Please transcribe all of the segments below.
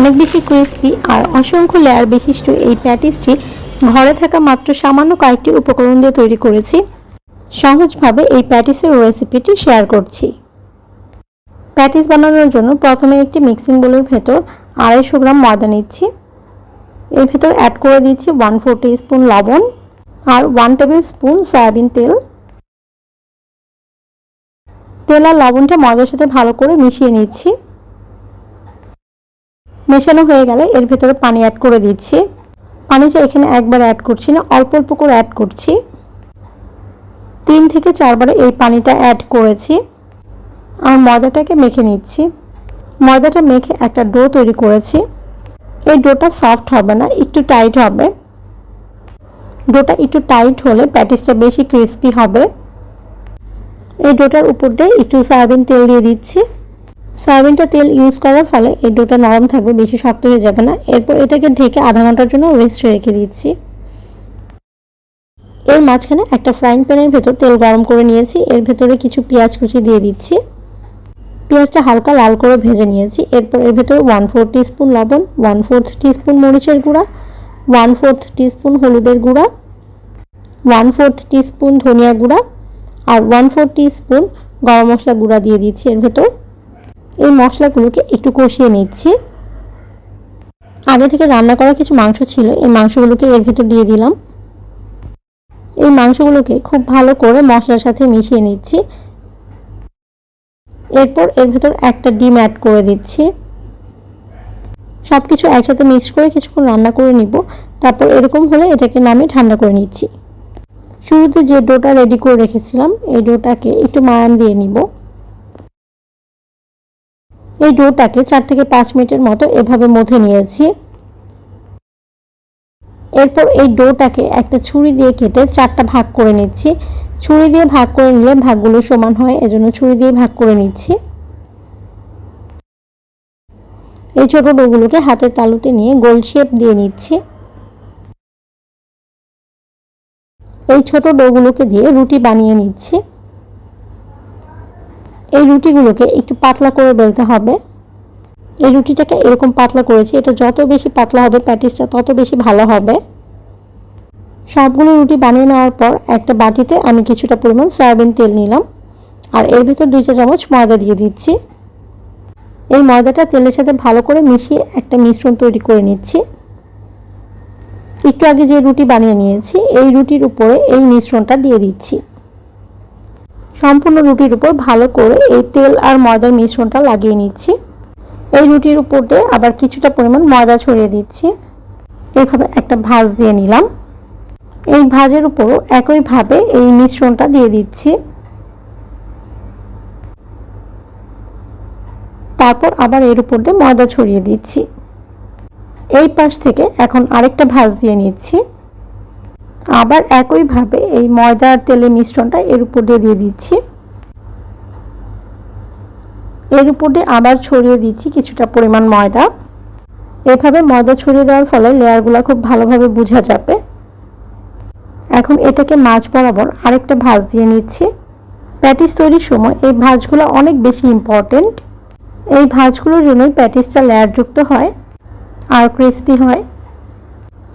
অনেক বেশি ক্রিস্পি আর অসংখ্য লেয়ার বিশিষ্ট এই প্যাটিসটি ঘরে থাকা মাত্র সামান্য কয়েকটি উপকরণ দিয়ে তৈরি করেছি। সহজভাবে এই প্যাটিসের রেসিপিটি শেয়ার করছি। প্যাটিস বানানোর জন্য প্রথমে একটি মিক্সিং বোলের ভেতর আড়াইশো গ্রাম ময়দা নিচ্ছি। এর ভেতর অ্যাড করে দিচ্ছি ওয়ান ফোর স্পুন লবণ আর ওয়ান টেবিল স্পুন সয়াবিন তেল। তেল আর লবণটা ময়দার সাথে ভালো করে মিশিয়ে নিচ্ছি। মেশানো হয়ে গেলে এর ভেতরে পানি অ্যাড করে দিচ্ছি। পানিটা এখানে একবার অ্যাড করছি না, অল্প অল্প করে অ্যাড করছি। তিন থেকে চারবার এই পানিটা অ্যাড করেছি। আর ময়দাটাকে মেখে নিচ্ছি। ময়দাটা মেখে একটা ডো তৈরি করেছি। এই ডোটা সফট হবে না, একটু টাইট হবে। ডোটা একটু টাইট হলে প্যাটিসটা বেশি ক্রিস্পি হবে। এই ডোটার উপর দিয়ে একটু সয়াবিন তেল দিয়ে দিচ্ছি। সয়াবিনটা তেল ইউজ করার ফলে এই ডোটা নরম থাকবে, বেশি শক্ত হয়ে যাবে না। এরপর এটাকে ঢেকে আধা ঘণ্টার জন্য রেস্ট রেখে দিচ্ছি। এর মাঝখানে একটা ফ্রাইং প্যানের ভেতর তেল গরম করে নিয়েছি। এর ভেতরে কিছু পেঁয়াজ কুচি দিয়ে দিচ্ছি। পেঁয়াজটা হালকা লাল করে ভেজে নিয়েছি। এরপর এর ভেতরে ওয়ান ফোর টিস্পুন লবণ ওয়ান ফোর্থ টিস্পুন মরিচের গুঁড়া ওয়ান ফোর্থ টিস্পুন হলুদের গুঁড়া ওয়ান ফোর্থ টিস্পুন ধনিয়া গুঁড়া আর ওয়ান ফোর স্পুন গরম মশলা গুঁড়া দিয়ে দিচ্ছি এর ভেতর। এই মশলাগুলোকে একটু কষিয়ে নিচ্ছি। আগে থেকে রান্না করা কিছু মাংস ছিল, এই মাংসগুলোকে এর ভেতর দিয়ে দিলাম। এই মাংসগুলোকে খুব ভালো করে মশলার সাথে মিশিয়ে নিচ্ছি। এরপর এর ভেতর একটা ডিম অ্যাড করে দিচ্ছি। সব কিছু একসাথে মিক্স করে কিছুক্ষণ রান্না করে নিব। তারপর এরকম হলে এটাকে নামিয়ে ঠান্ডা করে নিচ্ছি। শুরুতে যে ডোটা রেডি করে রেখেছিলাম, এই ডোটাকে একটু মায়াম দিয়ে নিব। এই ডোটাকে চার থেকে পাঁচ মিনিটের মতো এভাবে মধ্যে নিয়েছি। এরপর এই ডোটাকে একটা ছুরি দিয়ে কেটে চারটা ভাগ করে নিচ্ছি। ছুরি দিয়ে ভাগ করে নিলে ভাগগুলো সমান হয়, এজন্য ছুরি দিয়ে ভাগ করে নিচ্ছি। এই ছোট ডোগুলোকে হাতের তালুতে নিয়ে গোল শেপ দিয়ে নিচ্ছি। এই ছোট ডোগুলোকে দিয়ে রুটি বানিয়ে নিচ্ছি। এই রুটিগুলোকে একটু পাতলা করে বেলতে হবে। এই রুটিটাকে এরকম পাতলা করেছি, এটা যত বেশি পাতলা হবে প্যাটিসটা তত বেশি ভালো হবে। সবগুলো রুটি বানিয়ে নেওয়ার পর একটা বাটিতে আমি কিছুটা পরিমাণ সয়াবিন তেল নিলাম। আর এর ভিতর দুই চা চামচ ময়দা দিয়ে দিচ্ছি। এই ময়দাটা তেলের সাথে ভালো করে মিশিয়ে একটা মিশ্রণ তৈরি করে নিচ্ছি। একটু আগে যে রুটি বানিয়ে নিয়েছি, এই রুটির উপরে এই মিশ্রণটা দিয়ে দিচ্ছি। সম্পূর্ণ রুটির উপর ভালো করে এই তেল আর ময়দার মিশ্রণটা লাগিয়ে নিচ্ছি। এই রুটির উপর আবার কিছুটা পরিমাণ ময়দা ছড়িয়ে দিচ্ছি। এইভাবে একটা ভাজ দিয়ে নিলাম। এই ভাজের উপরও একইভাবে এই মিশ্রণটা দিয়ে দিচ্ছি। তারপর আবার এর উপর দিয়ে ময়দা ছড়িয়ে দিচ্ছি। এই পাশ থেকে এখন আরেকটা ভাজ দিয়ে নিচ্ছি। আবার একইভাবে এই ময়দা আর তেলের মিশ্রণটা এর উপর দিয়ে দিয়ে দিচ্ছি। এর উপর দিয়ে আবার ছড়িয়ে দিচ্ছি কিছুটা পরিমাণ ময়দা। এভাবে ময়দা ছড়িয়ে দেওয়ার ফলে লেয়ারগুলো খুব ভালোভাবে বোঝা যাবে। এখন এটাকে মাছ বরাবর আরেকটা ভাজ দিয়ে নিচ্ছি। প্যাটিস তৈরির সময় এই ভাজগুলো অনেক বেশি ইম্পর্টেন্ট এই ভাজগুলোর জন্যই প্যাটিসটা লেয়ারযুক্ত হয় আর ক্রিস্পি হয়।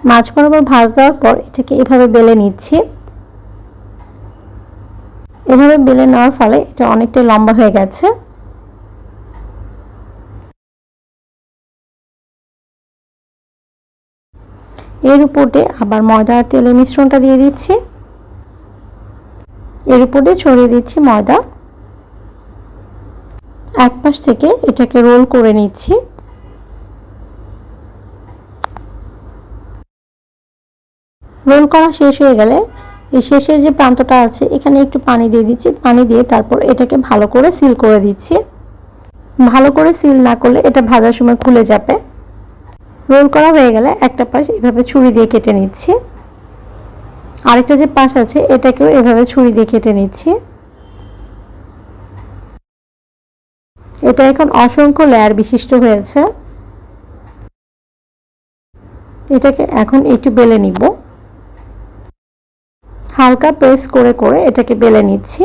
মাছ বরাবর ভাজ দেওয়ার পর এটাকে এভাবে বেলে নিচ্ছি। এভাবে বেলে নেওয়ার ফলে এটা অনেকটাই লম্বা হয়ে গেছে। এর উপরে আবার ময়দা আর তেলের মিশ্রণটা দিয়ে দিচ্ছি। এর উপরে ছড়িয়ে দিচ্ছি ময়দা। এক পাশ থেকে এটাকে রোল করে নিচ্ছি। রোল করা শেষ হয়ে গেলে এই শেষের যে প্রান্তটা আছে, এখানে একটু পানি দিয়ে দিচ্ছি। পানি দিয়ে তারপর এটাকে ভালো করে সিল করে দিচ্ছি। ভালো করে সিল না করলে এটা ভাজার সময় খুলে যাবে। রোল করা হয়ে গেলে একটা পাশ এভাবে ছুরি দিয়ে কেটে নিচ্ছি। আরেকটা যে পাশ আছে, এটাকেও এভাবে ছুরি দিয়ে কেটে নিচ্ছি। এটা এখন অসংখ্য লেয়ার বিশিষ্ট হয়েছে। এটাকে এখন একটু বেলে নিব। হালকা প্রেস করে করে এটাকে বেলে নিচ্ছি।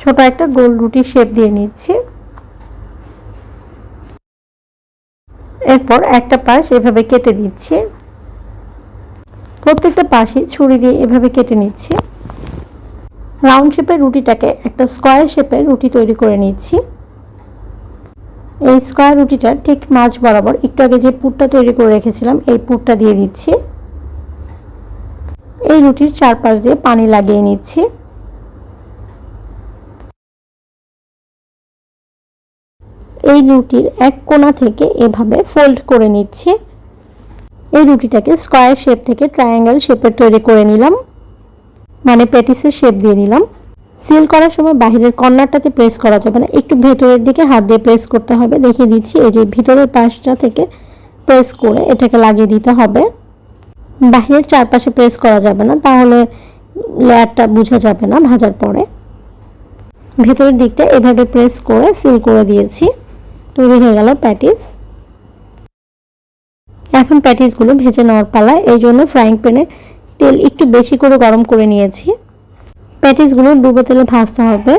ছোট একটা গোল রুটি শেপ দিয়ে নিচ্ছি। এরপর একটা পাশ এভাবে কেটে দিচ্ছি প্রত্যেকটা পাশে ছুরি দিয়ে এভাবে কেটে নিচ্ছি। রাউন্ড শেপের রুটিটাকে একটা স্কোয়ার শেপের রুটি তৈরি করে নিচ্ছি। এই স্কোয়ার রুটিটা ঠিক মাঝ বরাবর একটু আগে যে পুরটা তৈরি করে রেখেছিলাম, এই পুরটা দিয়ে দিচ্ছি। এই রুটির চারপাশ দিয়ে পানি লাগিয়ে নিচ্ছি। এই রুটির এক কোণা থেকে এভাবে ফোল্ড করে নিচ্ছি। এই রুটিটাকে স্কোয়ার শেপ থেকে ট্রায়াঙ্গেল শেপের তৈরি করে নিলাম। মানে প্যাটিসের শেপ দিয়ে নিলাম। সিল করার সময় বাহিরের কর্নারটাতে প্রেস করা যাবে না। একটু ভেতরের দিকে হাত দিয়ে প্রেস করতে হবে। দেখিয়ে দিচ্ছি, এই যে ভিতরের পাশটা থেকে প্রেস করে এটাকে লাগিয়ে দিতে হবে। বাহিরের চারপাশে প্রেস করা যাবে না, তাহলে লেয়ারটা বোঝা যাবে না ভাজার পরে। ভেতরের দিকটা এভাবে প্রেস করে সিল করে দিয়েছি। তৈরি হয়ে গেল প্যাটিস এখন প্যাটিসগুলো ভেজে নেওয়ার পালা, এই জন্য ফ্রাইং প্যানে তেল একটু বেশি করে গরম করে নিয়েছি। প্যাটিসগুলো ডুবো তেলে ভাজতে হবে।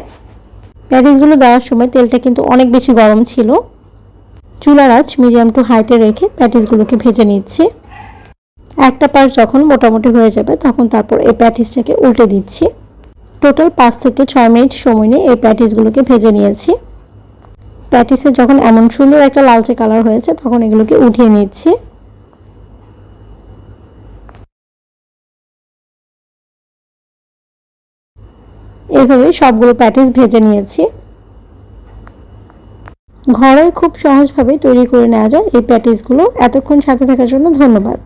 প্যাটিসগুলো দেওয়ার সময় তেলটা কিন্তু অনেক বেশি গরম ছিল। চুলার আঁচ মিডিয়াম টু হাইতে রেখে প্যাটিসগুলোকে ভেজে নিচ্ছি। একটা পাশ যখন মোটামুটি হয়ে যাবে, তখন তারপর এই প্যাটিসটাকে উল্টে দিচ্ছি। টোটাল পাঁচ থেকে ছয় মিনিট সময় নিয়ে এই প্যাটিসগুলোকে ভেজে নিয়েছি। প্যাটিসে যখন এমন সুন্দর একটা লালচে কালার হয়েছে, তখন এগুলোকে উঠিয়ে নিচ্ছি। এভাবে সবগুলো প্যাটিস ভেজে নিয়েছি। ঘরে খুব সহজভাবে তৈরি করে নেওয়া যায় এই প্যাটিসগুলো এতক্ষণ সাথে থাকার জন্য ধন্যবাদ।